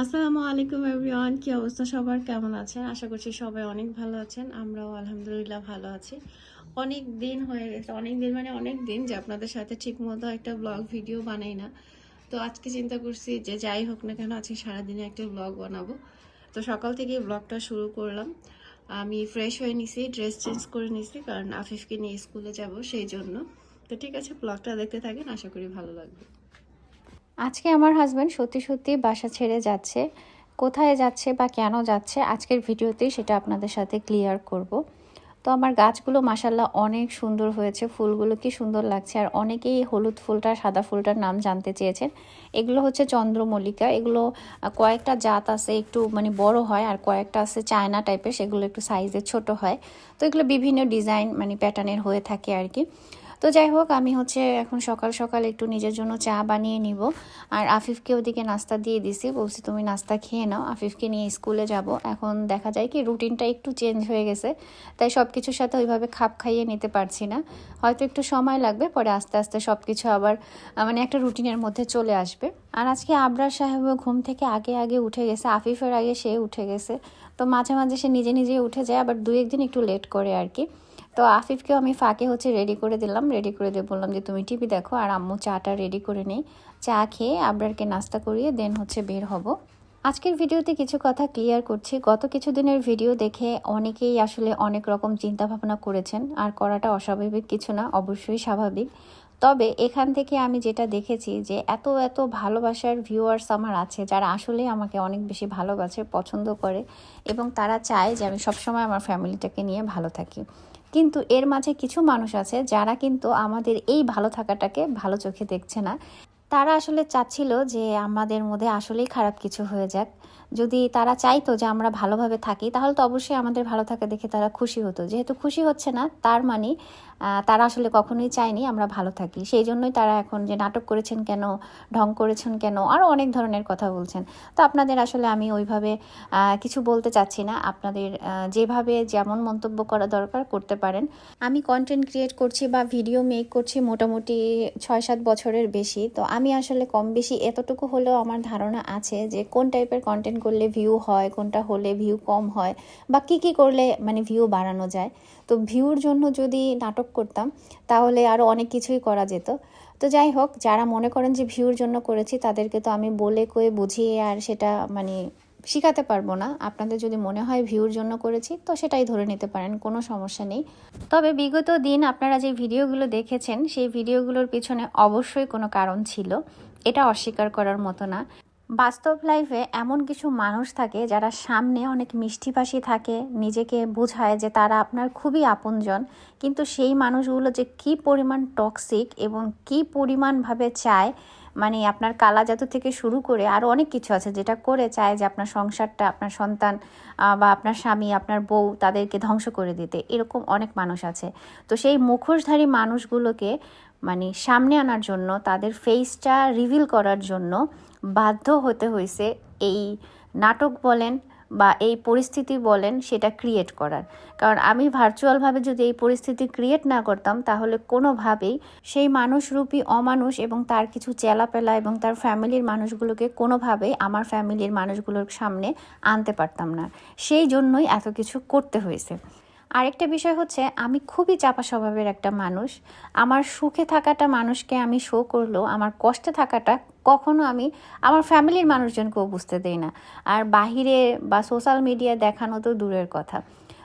আসসালামু আলাইকুম এভরিওয়ান, কি অবস্থা সবার? কেমন আছেন? আশা করছি সবাই অনেক ভালো আছেন, আমরাও আলহামদুলিল্লাহ ভালো আছি। অনেক দিন হয়ে গেছে, অনেক দিন মানে অনেক দিন যে আপনাদের সাথে ঠিকমতো একটা ব্লগ ভিডিও বানাই না। তো আজকে চিন্তা করছি যে যাই হোক না কেন আজকে সারাদিনে একটা ব্লগ বানাবো। তো সকাল থেকে ব্লগটা শুরু করলাম। আমি ফ্রেশ হয়ে নিছি ড্রেস চেঞ্জ করে নিছি, কারণ আফিফকে নিয়ে স্কুলে যাব সেই জন্য। তো ঠিক আছে ব্লগটা দেখতে থাকেন, আশা করি ভালো লাগবে। আজকে আমার হাজব্যান্ড সত্যি সত্যি বাসা ছেড়ে যাচ্ছে। কোথায় যাচ্ছে বা কেন যাচ্ছে আজকের ভিডিওতেই সেটা আপনাদের সাথে ক্লিয়ার করব। তো আমার গাছগুলো মাসাল্লাহ অনেক সুন্দর হয়েছে, ফুলগুলো কি সুন্দর লাগছে। আর অনেকেই হলুদ ফুলটা সাদা ফুলটার নাম জানতে চেয়েছেন। এগুলো হচ্ছে চন্দ্রমল্লিকা। এগুলো কয়েকটা জাত আছে, একটু মানে বড় হয়, আর কয়েকটা আছে চায়না টাইপের সেগুলো একটু সাইজে ছোট হয়। তো এগুলো বিভিন্ন ডিজাইন মানে প্যাটার্নের হয়ে থাকে আর কি। তো যাই হোক, আমি হচ্ছে এখন সকাল সকাল একটু নিজের জন্য চা বানিয়ে নিব। আর আফিফকে ওদিকে নাস্তা দিয়ে দিছি, বলছি তুমি নাস্তা খেয়ে নাও। আফিফকে নিয়ে স্কুলে যাব। এখন দেখা যায় কি রুটিনটা একটু চেঞ্জ হয়ে গেছে, তাই সব কিছুর সাথে ওইভাবে খাপ খাইয়ে নিতে পারছি না। হয়তো একটু সময় লাগবে, পরে আস্তে আস্তে সব কিছু আবার মানে একটা রুটিনের মধ্যে চলে আসবে। আর আজকে আবরার সাহেব ঘুম থেকে আগে আগে উঠে গেছে, আফিফের আগে সে উঠে গেছে। তো মাঝে মাঝে সে নিজে নিজেই উঠে যায়, আবার দু একদিন একটু লেট করে আর কি। তো আফিফকেও আমি ফাঁকে হচ্ছে রেডি করে দিলাম। রেডি করে দিয়ে বললাম যে, তুমি টিভি দেখো আর আম্মু চাটা রেডি করে নেই। চা খেয়ে আবরারকে নাস্তা করিয়ে দেন হচ্ছে বের হব। আজকের ভিডিওতে কিছু কথা ক্লিয়ার করছি। গত কিছু দিনের ভিডিও দেখে অনেকেই আসলে অনেক রকম চিন্তা ভাবনা করেছেন। আর করাটা অস্বাভাবিক কিছু না, অবশ্যই স্বাভাবিক। তবে এখান থেকে আমি যেটা দেখেছি যে, এত এত ভালোবাসার ভিউয়ার্স আমার আছে যারা আসলে আমাকে অনেক বেশি ভালোবাসে, পছন্দ করে এবং তারা চায় যে, আমি সবসময় আমার ফ্যামিলিটাকে নিয়ে ভালো থাকি। কিন্তু এর মাঝে কিছু মানুষ আছে যারা কিন্তু আমাদের এই ভালো থাকাটাকে ভালো চোখে দেখছে না। তারা আসলে চাচ্ছিল যে আমাদের মধ্যে আসলেই খারাপ কিছু হয়ে যাক। যদি তারা চাইতো যে আমরা ভালোভাবে থাকি, তাহলে তো অবশ্যই আমাদের ভালো থাকা দেখে তারা খুশি হতো। যেহেতু খুশি হচ্ছে না, তার মানে তারা আসলে কখনোই চায়নি আমরা ভালো থাকি। সেই জন্যই তারা এখন যে নাটক করেছেন কেন, ঢং করেছেন কেন আরও অনেক ধরনের কথা বলছেন। তো আপনাদের আসলে আমি ওইভাবে কিছু বলতে চাচ্ছি না। আপনাদের যেভাবে যেমন মন্তব্য করা দরকার করতে পারেন। আমি কন্টেন্ট ক্রিয়েট করছি বা ভিডিও মেক করছি মোটামুটি ছয় সাত বছরের বেশি। তো আমি আসলে কম বেশি এতটুকু হলেও আমার ধারণা আছে যে কোন টাইপের কন্টেন্ট করলে ভিউ হয়, কোনটা হলে ভিউ কম হয় বা কি কি করলে মানে ভিউ বাড়ানো যায়। তো ভিউর জন্য যদি নাটক করতাম, তাহলে আরও অনেক কিছুই করা যেত। তো যাই হোক, যারা মনে করেন যে ভিউর জন্য করেছি, তাদেরকে তো আমি বলে কয়ে বুঝিয়ে আর সেটা মানে শিখাতে পারব না। আপনাদের যদি মনে হয় ভিউর জন্য করেছি, তো সেটাই ধরে নিতে পারেন, কোনো সমস্যা নেই। তবে বিগত দিন আপনারা যে ভিডিওগুলো দেখেছেন, সেই ভিডিওগুলোর পিছনে অবশ্যই কোনো কারণ ছিল। এটা অস্বীকার করার মতো না। বাস্তব লাইফে এমন কিছু মানুষ থাকে যারা সামনে অনেক মিষ্টিভাষী থাকে, নিজেকে বোঝায় যে তারা আপনার খুবই আপনজন। কিন্তু সেই মানুষগুলো যে কি পরিমাণ টক্সিক এবং কি পরিমাণভাবে চায় মানে আপনার কালা থেকে শুরু করে আরও অনেক কিছু আছে যেটা করে চায় যে আপনার সংসারটা, আপনার সন্তান বা আপনার স্বামী, আপনার বউ তাদেরকে ধ্বংস করে দিতে। এরকম অনেক মানুষ আছে। তো সেই মুখোশধারী মানুষগুলোকে মানে সামনে আনার জন্য, তাদের ফেসটা রিভিল করার জন্য বাধ্য হতে হয়েছে এই নাটক বলেন বা এই পরিস্থিতি বলেন সেটা ক্রিয়েট করার। কারণ আমি ভার্চুয়ালভাবে যদি এই পরিস্থিতি ক্রিয়েট না করতাম, তাহলে কোনোভাবেই সেই মানুষরূপী অমানুষ এবং তার কিছু চেলাপেলা এবং তার ফ্যামিলির মানুষগুলোকে কোনোভাবেই আমার ফ্যামিলির মানুষগুলোর সামনে আনতে পারতাম না। সেই জন্যই এত কিছু করতে হয়েছে। আরেকটা বিষয় হচ্ছে, আমি খুবই চাপা স্বভাবের একটা মানুষ। আমার সুখে থাকাটা মানুষকে আমি শো করলেও, আমার কষ্টে থাকাটা কখনো আমি আমার ফ্যামিলির মানুষজনকেও বুঝতে দেই না। আর বাহিরে বা সোশ্যাল মিডিয়ায় দেখানো তো দূরের কথা।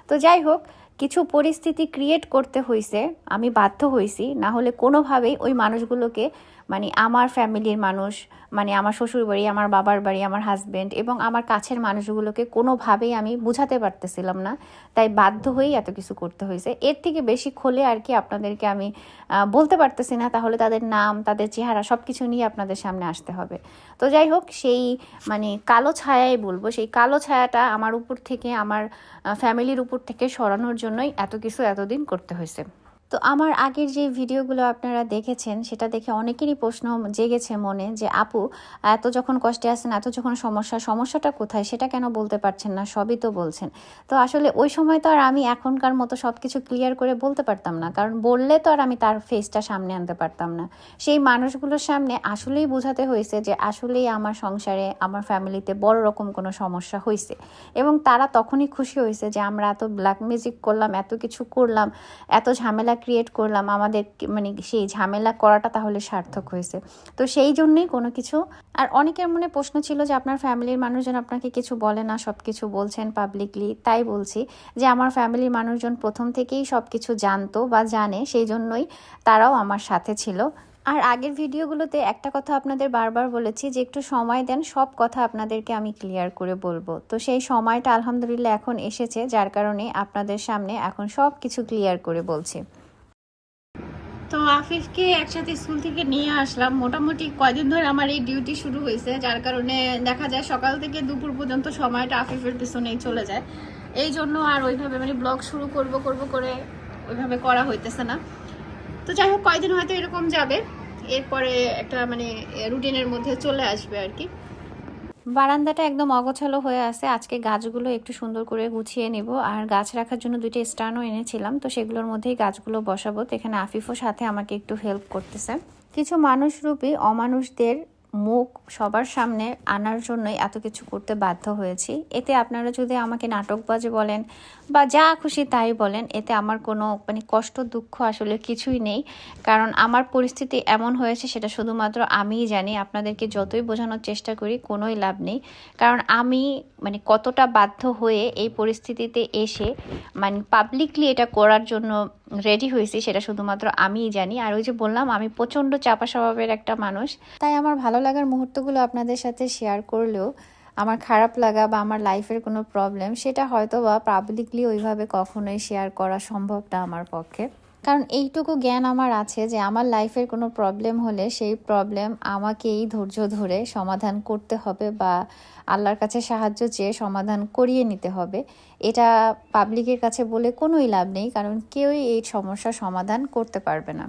তো যাই হোক, কিছু পরিস্থিতি ক্রিয়েট করতে হয়েছে আমি বাধ্য হয়েছি না হলে কোনোভাবেই ওই মানুষগুলোকে মানে আমার ফ্যামিলির মানুষ মানে আমার শ্বশুর বাড়ি, আমার বাবার বাড়ি, আমার হাজব্যান্ড এবং আমার কাছের মানুষগুলোকে কোনোভাবেই আমি বুঝাতে পারতেছিলাম না। তাই বাধ্য হয়েই এত কিছু করতে হয়েছে। এর থেকে বেশি খোলে আর কি আপনাদেরকে আমি বলতে পারতেছি না। তাহলে তাদের নাম, তাদের চেহারা সব কিছু নিয়ে আপনাদের সামনে আসতে হবে। তো যাই হোক, সেই মানে কালো ছায়াই বলব। সেই কালো ছায়াটা আমার উপর থেকে, আমার ফ্যামিলির উপর থেকে সরানোর জন্যই এত কিছু এতদিন করতে হয়েছে। তো আমার আগের যে ভিডিওগুলো আপনারা দেখেছেন, সেটা দেখে অনেকেরই প্রশ্ন জেগেছে মনে যে, আপু, এত যখন কষ্টে আছেন, এত যখন সমস্যা, সমস্যাটা কোথায়? সেটা কেন বলতে পারছেন না? সবই তো বলছেন। তো আসলে ওই সময় তো আর আমি এখনকার মতো সব কিছু ক্লিয়ার করে বলতে পারতাম না, কারণ বললে তো আর আমি তার ফেসটা সামনে আনতে পারতাম না। সেই মানুষগুলোর সামনে আসলেই বোঝাতে হয়েছে যে, আসলেই আমার সংসারে, আমার ফ্যামিলিতে বড় রকম কোনো সমস্যা হয়েছে এবং তারা তখনই খুশি হয়েছে যে, আমরা এত ব্ল্যাক মিউজিক করলাম, এত কিছু করলাম, এত ঝামেলা ক্রিয়েট করলাম, আমাদের মানে সেই ঝামেলা করাটা তাহলে সার্থক হয়েছে। তো সেই জন্যই কোনো কিছু। আর অনেকের মনে প্রশ্ন ছিল যে, আপনার ফ্যামিলির মানুষজন আপনাকে কিছু বলে না সব কিছু বলছেন পাবলিকলি তাই বলছি যে, আমার ফ্যামিলির মানুষজন প্রথম থেকেই সব কিছু জানতো বা জানে, সেই জন্যই তারাও আমার সাথে ছিল। আর আগের ভিডিওগুলোতে একটা কথা আপনাদের বারবার বলেছি যে, একটু সময় দেন, সব কথা আপনাদেরকে আমি ক্লিয়ার করে বলব। তো সেই সময়টা আলহামদুলিল্লাহ এখন এসেছে, যার কারণে আপনাদের সামনে এখন সব কিছু ক্লিয়ার করে বলছি। তো আফিফকে একসাথে স্কুল থেকে নিয়ে আসলাম। মোটামুটি কয়দিন ধরে আমার এই ডিউটি শুরু হয়েছে, যার কারণে দেখা যায় সকাল থেকে দুপুর পর্যন্ত সময়টা আফিফের পিছনেই চলে যায়। এই জন্য আর ওইভাবে মানে ব্লগ শুরু করব করব করে ওইভাবে করা হইতেছে না। তো যাই হোক, কয়দিন হয়তো এরকম যাবে। এরপরে একটা মানে রুটিনের মধ্যে চলে আসবে আর কি। বারান্দাটা একদম অগোছালো হয়ে আছে। আজকে গাছগুলো একটু সুন্দর করে গুছিয়ে নেব। আর গাছ রাখার জন্য দুইটা স্টানও এনেছিলাম। তো সেগুলোর মধ্যেই গাছগুলো বসাবো। তো এখানে আফিফও সাথে আমাকে একটু হেল্প করতেছে। কিছু মানুষরূপী অমানুষদের মুখ সবার সামনে আনার জন্যই এত কিছু করতে বাধ্য হয়েছি। এতে আপনারা যদি আমাকে নাটকবাজ বলেন বা যা খুশি তাই বলেন, এতে আমার কোনো মানে কষ্ট, দুঃখ আসলে কিছুই নেই। কারণ আমার পরিস্থিতি এমন হয়েছে, সেটা শুধুমাত্র আমিই জানি। আপনাদেরকে যতই বোঝানোর চেষ্টা করি, কোনোই লাভ নেই। কারণ আমি মানে কতটা বাধ্য হয়ে এই পরিস্থিতিতে এসে মানে পাবলিকলি এটা করার জন্য রেডি হয়েছি সেটা শুধুমাত্র আমিই জানি। আর ওই যে বললাম, আমি প্রচণ্ড চাপা স্বভাবের একটা মানুষ। তাই আমার ভালো লাগার মুহূর্তগুলো আপনাদের সাথে শেয়ার করলেও আমার খারাপ লাগা বা আমার লাইফের কোনো প্রবলেম সেটা হয়তো বা পাবলিকলি ওইভাবে কখনোই শেয়ার করা সম্ভব না আমার পক্ষে। কারণ এইটুকু জ্ঞান আমার আছে যে আমার লাইফের কোনো প্রবলেম হলে সেই প্রবলেম আমাকেই ধৈর্য ধরে সমাধান করতে হবে বা আল্লাহর কাছে সাহায্য চেয়ে সমাধান করিয়ে নিতে হবে। এটা পাবলিকের কাছে বলে কোনোই লাভ নেই, কারণ কেউই এই সমস্যার সমাধান করতে পারবে না।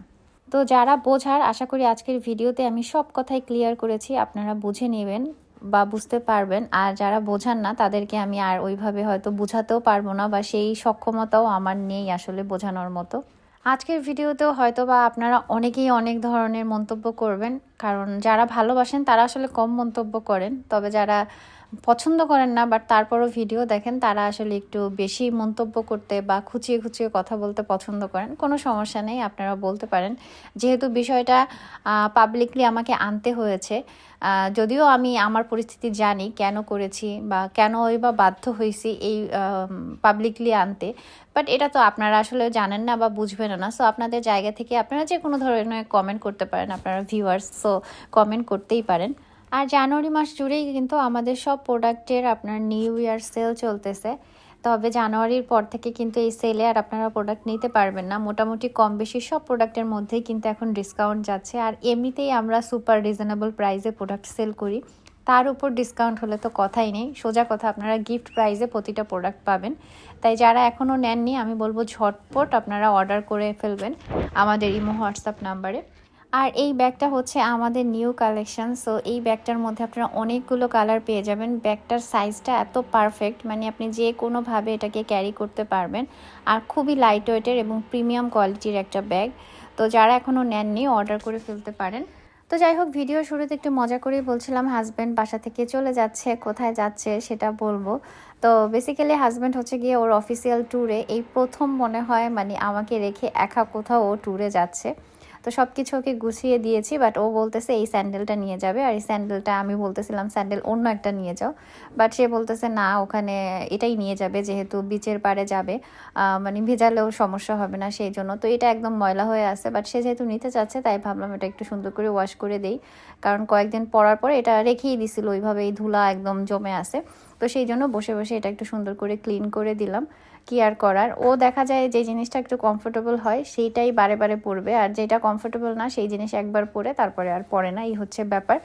তো যারা বোঝার, আশা করি আজকের ভিডিওতে আমি সব কথাই ক্লিয়ার করেছি, আপনারা বুঝে নেবেন বা বুঝতে পারবেন। আর যারা বোঝান না, তাদেরকে আমি আর ওইভাবে হয়তো বোঝাতেও পারব না বা সেই সক্ষমতাও আমার নেই আসলে বোঝানোর মতো। আজকের ভিডিওতেও হয়তো বা আপনারা অনেকেই অনেক ধরনের মন্তব্য করবেন। কারণ যারা ভালোবাসেন তারা আসলে কম মন্তব্য করেন, তবে যারা পছন্দ করেন না বাট তারপরও ভিডিও দেখেন, তারা আসলে একটু বেশি মন্তব্য করতে বা খুচিয়ে খুচিয়ে কথা বলতে পছন্দ করেন, কোনো সমস্যা নেই, আপনারা বলতে পারেন। যেহেতু বিষয়টা পাবলিকলি আমাকে আনতে হয়েছে যদিও আমি আমার পরিস্থিতি জানি কেন করেছি বা কেন ওই বা বাধ্য হয়েছি এই পাবলিকলি আনতে বাট এটা তো আপনারা আসলে জানেন না বা বুঝবেন না সো আপনাদের জায়গা থেকে আপনারা যে কোনো ধরনের কমেন্ট করতে পারেন, আপনারা ভিউয়ার্স সো কমেন্ট করতেই পারেন। আর জানুয়ারি মাস জুড়েই কিন্তু আমাদের সব প্রোডাক্টের আপনার নিউ ইয়ার সেল চলতেছে। তবে জানুয়ারির পর থেকে কিন্তু এই সেলে আর আপনারা প্রোডাক্ট নিতে পারবেন না। মোটামুটি কম বেশি সব প্রোডাক্টের মধ্যেই কিন্তু এখন ডিসকাউন্ট যাচ্ছে। আর এমনিতেই আমরা সুপার রিজনেবল প্রাইসে প্রোডাক্ট সেল করি। তার উপর ডিসকাউন্ট হলে তো কথাই নেই। সোজা কথা, আপনারা গিফট প্রাইসে প্রতিটা প্রোডাক্ট পাবেন। তাই যারা এখনও নেননি, আমি বলব ঝটপট আপনারা অর্ডার করে ফেলবেন আমাদের ইমো, হোয়াটসঅ্যাপ নাম্বারে। আর এই ব্যাগটা হচ্ছে আমাদের নিউ কালেকশন সো এই ব্যাগটার মধ্যে আপনারা অনেকগুলো কালার পেয়ে যাবেন। ব্যাগটার সাইজটা এত পারফেক্ট মানে আপনি যে কোনোভাবে এটাকে ক্যারি করতে পারবেন। আর খুবই লাইট ওয়েটের এবং প্রিমিয়াম কোয়ালিটির একটা ব্যাগ। তো যারা এখনও নেননি অর্ডার করে ফেলতে পারেন। তো যাই হোক ভিডিও শুরুতে একটু মজা করেই বলছিলাম হাজব্যান্ড বাসা থেকে চলে যাচ্ছে, কোথায় যাচ্ছে সেটা বলব। তো বেসিক্যালি হাজব্যান্ড হচ্ছে গিয়ে ওর অফিসিয়াল ট্যুরে এই প্রথম মনে হয় মানে আমাকে রেখে একা কোথাও ও ট্যুরে যাচ্ছে। তো সব কিছু ওকে গুছিয়ে দিয়েছি বাট ও বলতেছে এই স্যান্ডেলটা নিয়ে যাবে। আর এই স্যান্ডেলটা আমি বলতেছিলাম, স্যান্ডেল অন্য একটা নিয়ে যাও। বাট সে বলতেছে, না, ওখানে এটাই নিয়ে যাবে, যেহেতু বিচের পাড়ে যাবে। মানে ভেজালেও সমস্যা হবে না সেই জন্য। তো এটা একদম ময়লা হয়ে আছে বাট সে যেহেতু নিতে চাচ্ছে, তাই ভাবলাম এটা একটু সুন্দর করে ওয়াশ করে দেই। কারণ কয়েকদিন পরার পরে এটা রেখেই দিছিল, ওইভাবে এই ধুলা একদম জমে আছে। তো সেই জন্য বসে বসে এটা একটু সুন্দর করে ক্লিন করে দিলাম। কি আর করার। ও দেখা যায় যে জিনিসটা একটু কমফোর্টেবল হয়, সেইটাই বারে বারে পরবে। আর যেটা কমফোর্টেবল না, সেই জিনিস একবার পরে, তারপরে আর পরে না, এই হচ্ছে ব্যাপার।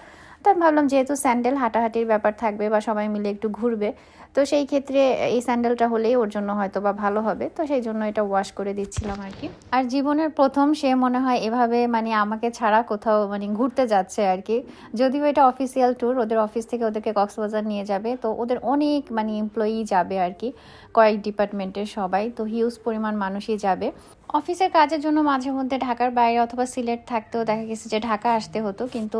তো আমি ভাবলাম যেহেতু স্যান্ডেল হাঁটাহাঁটির ব্যাপার থাকবে বা সবাই মিলে একটু ঘুরবে, তো সেই ক্ষেত্রে এই স্যান্ডেলটা হলেই ওর জন্য হয়তো বা ভালো হবে, তো সেই জন্য এটা ওয়াশ করে দিচ্ছিলাম আর কি। আর জীবনের প্রথম সে মনে হয় এভাবে মানে আমাকে ছাড়া কোথাও মানে ঘুরতে যাচ্ছে আর কি। যদিও এটা অফিসিয়াল ট্যুর ওদের অফিস থেকে ওদেরকে কক্সবাজার নিয়ে যাবে, তো ওদের অনেক মানে এমপ্লয়ি যাবে আর কি, কয়েক ডিপার্টমেন্টের সবাই, তো হিউজ পরিমাণ মানুষই যাবে। অফিসের কাজের জন্য মাঝে মধ্যে ঢাকার বাইরে অথবা সিলেট থাকতেও দেখা গেছে যে ঢাকা আসতে হতো, কিন্তু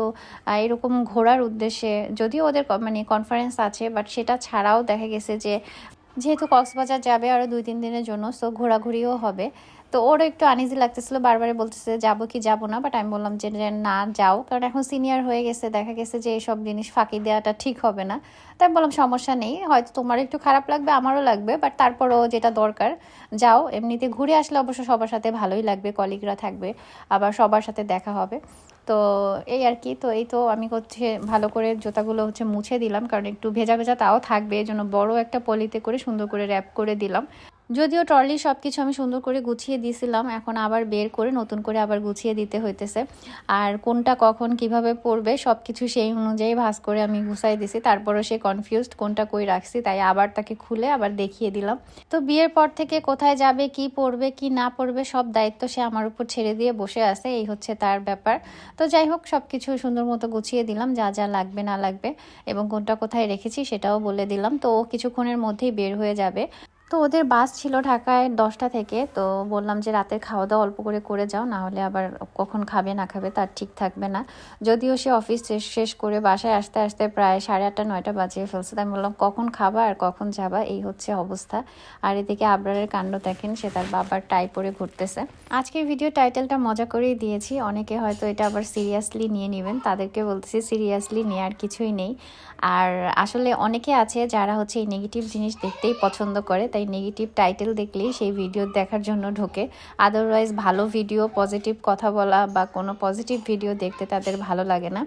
এরকম ঘোরার উদ্দেশ্যে, যদিও ওদের মানে কনফারেন্স আছে বাট সেটা ছাড়াও দেখা গেছে যে, যেহেতু কক্সবাজার যাবে আরও দুই তিন দিনের জন্য সো ঘোরাঘুরিও হবে। তো ওরও একটু আনইজি লাগতেছিল বারবারে বলতেছে যাব কি যাব না বাট আমি বললাম যে না, যাও। কারণ এখন সিনিয়র হয়ে গেছে, দেখা গেছে যে এইসব জিনিস ফাঁকি দেওয়াটা ঠিক হবে না। তাই বললাম, সমস্যা নেই, হয়তো তোমার একটু খারাপ লাগবে, আমারও লাগবে বাট তারপরও যেটা দরকার, যাও। এমনিতে ঘুরে আসলে অবশ্য সবার সাথে ভালোই লাগবে কলিগরা থাকবে, আবার সবার সাথে দেখা হবে। তো এই আর কি, তো এই তো আমি হচ্ছে ভালো করে জুতাগুলো হচ্ছে মুছে দিলাম, কারণ একটু ভেজা ভেজা তাও থাকবে এই জন্য বড় একটা পলিতে করে সুন্দর করে র্যাপ করে দিলাম। যদিও ট্রলি সব কিছু আমি সুন্দর করে গুছিয়ে দিয়েছিলাম, এখন আবার বের করে নতুন করে আবার গুছিয়ে দিতে হইতেছে। আর কোনটা কখন কীভাবে পড়বে সব কিছু সেই অনুযায়ী ভাস করে আমি গুছাই দিছি। তারপরও সে কনফিউজড কোনটা কই রাখছি, তাই আবার তাকে খুলে আবার দেখিয়ে দিলাম। তো বিয়ের পর থেকে কোথায় যাবে, কি পড়বে, কি না পড়বে, সব দায়িত্ব সে আমার উপর ছেড়ে দিয়ে বসে আছে, এই হচ্ছে তার ব্যাপার। তো যাই হোক সব কিছু সুন্দর মতো গুছিয়ে দিলাম, যা যা লাগবে না লাগবে, এবং কোনটা কোথায় রেখেছি সেটাও বলে দিলাম। তো ও কিছুক্ষণের মধ্যেই বের হয়ে যাবে। তো ওদের বাস ছিল ঢাকায় দশটা থেকে। তো বললাম যে রাতের খাওয়া দাওয়া অল্প করে করে যাও, না হলে আবার কখন খাবে, না খাবে তার ঠিক থাকবে না। যদিও সে অফিস শেষ করে বাসায় আসতে আসতে প্রায় সাড়ে আটটা, নয়টা বাজিয়ে ফেলছে। তাই বললাম, কখন খাবা আর কখন যাবা? এই হচ্ছে অবস্থা। আর এদিকে আবরারের কাণ্ড দেখেন, সে তার বাবার টাই পরে ঘুরতেছে। আজকের ভিডিও টাইটেলটা মজা করেই দিয়েছি। অনেকে হয়তো এটা আবার সিরিয়াসলি নিয়ে নেবেন। তাদেরকে বলতেছি সিরিয়াসলি নেওয়ার কিছুই নেই। আর আসলে অনেকে আছে যারা হচ্ছে এই নেগেটিভ জিনিস দেখতেই পছন্দ করে। তাই নেগেটিভ টাইটেল দেখলেই সেই ভিডিও দেখার জন্য ঢোকে। আদারওয়াইজ ভালো ভিডিও পজিটিভ কথা বলা বা কোনো পজিটিভ ভিডিও দেখতে তাদের ভালো লাগে না।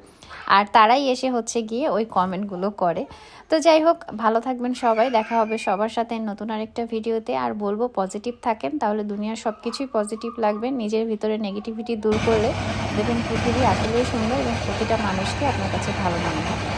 আর তারাই এসে হচ্ছে গিয়ে ওই কমেন্টগুলো করে। তো যাই হোক, ভালো থাকবেন সবাই। দেখা হবে সবার সাথে নতুন আরেকটা ভিডিওতে আর বলব পজিটিভ থাকেন, তাহলে দুনিয়ার সব কিছুই পজিটিভ লাগবে। নিজের ভিতরে নেগেটিভিটি দূর করলে দেখবেন পৃথিবী আসলেই সুন্দর এবং প্রতিটা মানুষকে আপনার কাছে ভালো মনে হবে